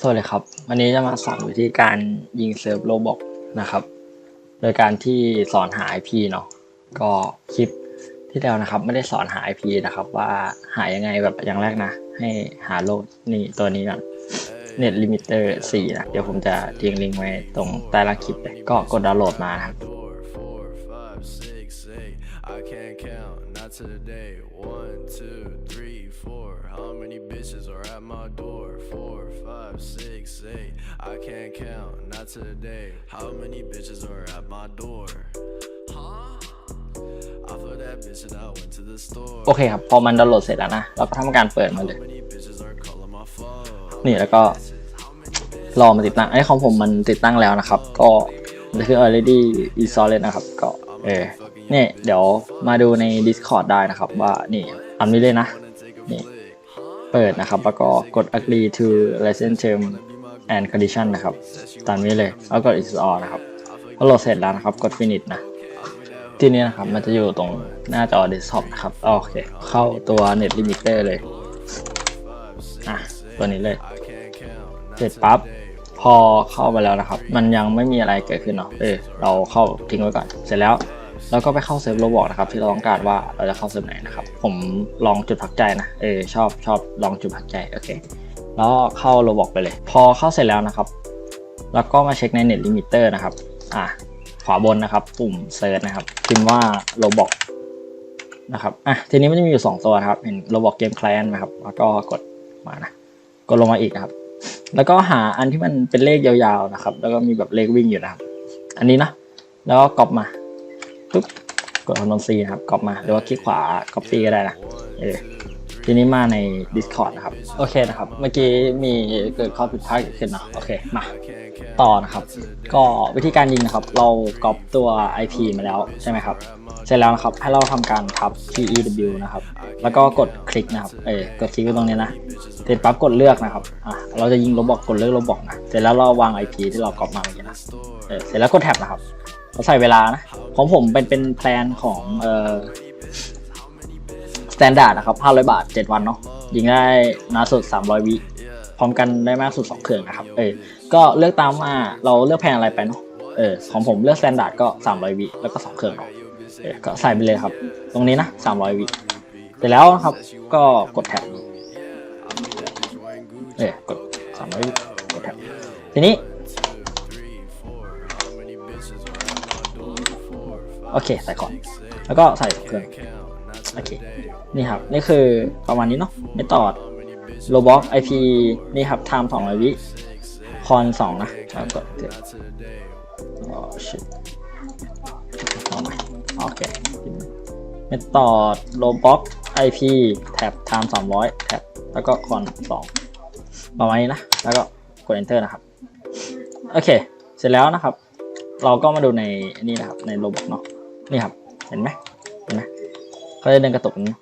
สวัสดีครับ วันนี้จะมาสอนวิธีการยิงเซิร์ฟโลบอกนะครับ โดยการที่สอนหา IP เนาะก็คลิปที่แล้วนะครับ ไม่ได้สอนหา IP นะครับ ว่าหายังไงแบบอย่างแรกนะ ให้หาโลนี่ตัวนี้ก่อนเน็ตลิมิเตอร์4นะ เดี๋ยวผมจะทิ้งลิงก์ไว้ตรงใต้ล่างคลิปเลยก็กดดาวน์โหลดมาครับ I can't count, not today. One, two, three, many bitches are at my door? Four, five, six, eight. I can't count, not today. How many bitches are at my door? Huh? I put that bitch and I went to the store. โอเคครับ พอมันดาวน์โหลดเสร็จแล้วนะ เราก็ทำการเปิดมาเลย How many bitches are calling my phone? นี่แล้วก็รอมาติดตั้งไอ้ของผมมันติดตั้งแล้วนะครับ ก็คือ already installed นะครับ ก็เออนี่เดี๋ยวมาดูใน Discord ได้นะครับ ว่านี่อันนี้เลยนะนี่ เปิดนะครับแล้วก็กด agree to license term and condition นะครับ ตามนี้เลยแล้วกด install นะครับพอโหลดเสร็จแล้วนะครับ กด finish นะ ที่นี้นะครับ มันจะอยู่ตรงหน้าจอ desktop นะครับ โอเค เข้าตัว net limiter เลย อะ ตัวนี้เลย เสร็จปั๊บ พอเข้ามาแล้วนะครับ มันยังไม่มีอะไรเกิดขึ้นเนาะ เออ เราเข้าทิ้งไว้ก่อน เสร็จแล้ว เราก็ไปเข้าเซิร์ฟโรบอกนะครับที่เราต้องการว่าเราจะเข้าเซิร์ฟไหนนะครับ ผมลองจุดพักใจนะเออชอบชอบลองจุดพักใจโอเคแล้วเข้าโรบอกไปเลย พอเข้าเสร็จแล้วนะครับ แล้วก็มาเช็คในเน็ตลิมิเตอร์นะครับอะขวาบนนะครับ ปุ่มเซิร์ชนะครับพิมพ์ว่าโรบอกนะครับอะทีนี้มันจะมีอยู่ 2 ตัวครับเห็นโรบอกเกม client ไหมครับ แล้วก็กดมานะกดลงมาอีกนะครับ แล้วก็หาอันที่มันเป็นเลขยาวๆนะครับ แล้วก็มีแบบเลขวิ่งอยู่นะครับ อันนี้นะแล้วก็ก๊อปมา ปุ๊บกดคอนโทรลซีนะครับก๊อปมาหรือว่าคลิกขวาก๊อปปี้ก็ได้นะเออทีนี้มาใน Discord นะครับ โอเคนะครับ เมื่อกี้มีเกิดข้อผิดพลาดเกิดขึ้นเนาะโอเคมาต่อนะครับ ก็วิธีการยิงนะครับ เราก๊อปตัว IP มาแล้วใช่ไหมครับเสร็จแล้วนะครับให้เราทำการทับ TEW นะครับ แล้วก็กดคลิกนะครับ เออกดคลิกไว้ตรงนี้นะเสร็จปั๊บกดเลือกนะครับ อะ เราจะยิงโรบอกกดเลือกโรบอกนะ เสร็จแล้วเราวาง IP ที่เราก๊อปมาเมื่อกี้นะ เออ เสร็จแล้วกดแท็บนะครับ เราใส่เวลานะ ของผมเป็นเป็นแพลนของเอ่อสแตนดาร์ดนะครับ 500 บาท 7 วันเนาะยิงได้นานสุด 300 วิ พร้อมกันได้มากสุด 2 เครื่องนะครับ เออ ก็เลือกตามว่าเราเลือกแพลนอะไรไปเนาะ เออ ของผมเลือกสแตนดาร์ดก็ 300 วิ แล้วก็ 2 เครื่องเนาะเออ ก็ใส่ไปเลยครับ ตรงนี้นะ 300 วิเสร็จแล้วนะครับ ก็กดแท็บเออกดสามร้อยกดแท็บทีนี้ โอเคใส่ก่อน แล้วก็ใส่เครื่องโอเค นี่ครับ นี่คือประมาณนี้เนาะไม่ตอดโลบ็อกไอพีนี่ครับไทม์สองร้อยวิคอนสองนะแล้วกดเดี๋ยวอ๋อชิตเอาใหมโอเคเมตอดโลบ็อกไอพีแท็บไทม์สามร้อยแท็บแล้วก็คอนสองประมาณนี้นะ แล้วก็กด enter นะครับ โอเค เสร็จแล้วนะครับ เราก็มาดูในนี่นะครับ ในโรบอทเนาะ นี่ครับ เห็นไหมเห็นไหมเขาจะเดินกระตุกนี้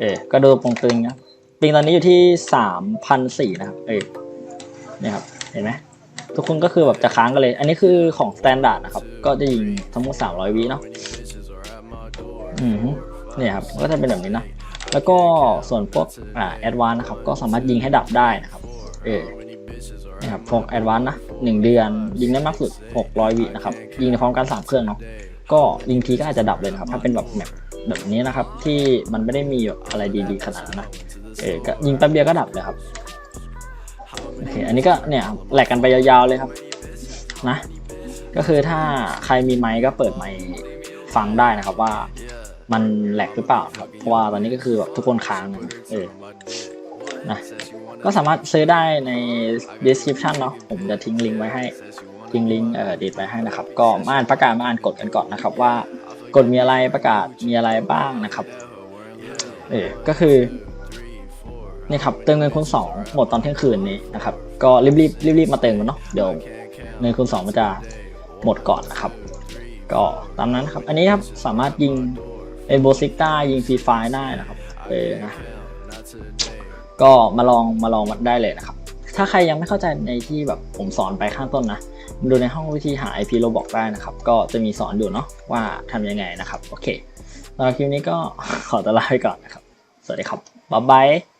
เออก็ดูตรงตึงนะปิงตอนนี้อยู่ที่สามพันสี่นะครับ เออนี่ครับ เห็นไหมทุกคนก็คือแบบจะค้างกันเลย อันนี้คือของ standard นะครับ ก็จะยิงทั้งหมดสามร้อยวิเนาะอืมเนี่ยครับ ก็จะเป็นแบบนี้นะแล้วก็ส่วนพวกอ่าแอดวานนะครับ ก็สามารถยิงให้ดับได้นะครับ เออนะครับพวกแอดวานนะหนึ่งเดือนยิงได้มากสุด 600 วินะครับ ยิงในพร้อมกัน3เครื่องเนาะ ก็ยิงทีก็อาจจะดับเลยนะครับ ถ้าเป็นแบบแบบแบบนี้นะครับ ที่มันไม่ได้มีอะไรดีๆขนาดนั้นนะเออก็ยิงแป๊บเดียวก็ดับเลยครับโอเคอันนี้ก็เนี่ยครับแหลกกันไปยาวๆเลยครับนะก็คือถ้าใครมีไมค์ก็เปิดไมค์ฟังได้นะครับว่ามันแหลกหรือเปล่าครับเพราะว่าตอนนี้ก็คือแบบทุกคนค้างนะเออนะก็สามารถซื้อได้ใน description เนาะผมจะทิ้งลิงก์ไว้ให้ ทิ้งลิงก์เอ่อดีดไว้ให้นะครับ ก็มาอ่านประกาศมาอ่านกฎกันก่อนนะครับ ว่ากฎมีอะไรประกาศมีอะไรบ้างนะครับเออก็คือนี่ครับเติมเงินคูณสองหมดตอนเที่ยงคืนนี้นะครับ ก็รีบรีบรีบรีบๆมาเติมกันเนาะเดี๋ยวเงินคูณสองมันจะหมดก่อนนะครับ ก็ตามนั้นครับ อันนี้ครับสามารถยิงเอโบซิกต้ายิงฟรีไฟได้นะครับเออนะก็มาลองมาลองมาได้เลยนะครับ ถ้าใครยังไม่เข้าใจในที่แบบผมสอนไปข้างต้นนะ ดูในห้องวิธีหา IP โรบอกได้นะครับ ก็จะมีสอนอยู่เนาะว่าทำยังไงนะครับ โอเคสำหรับคลิปนี้ก็ขอตัวลาไปก่อนนะครับ สวัสดีครับ บ๊ายบาย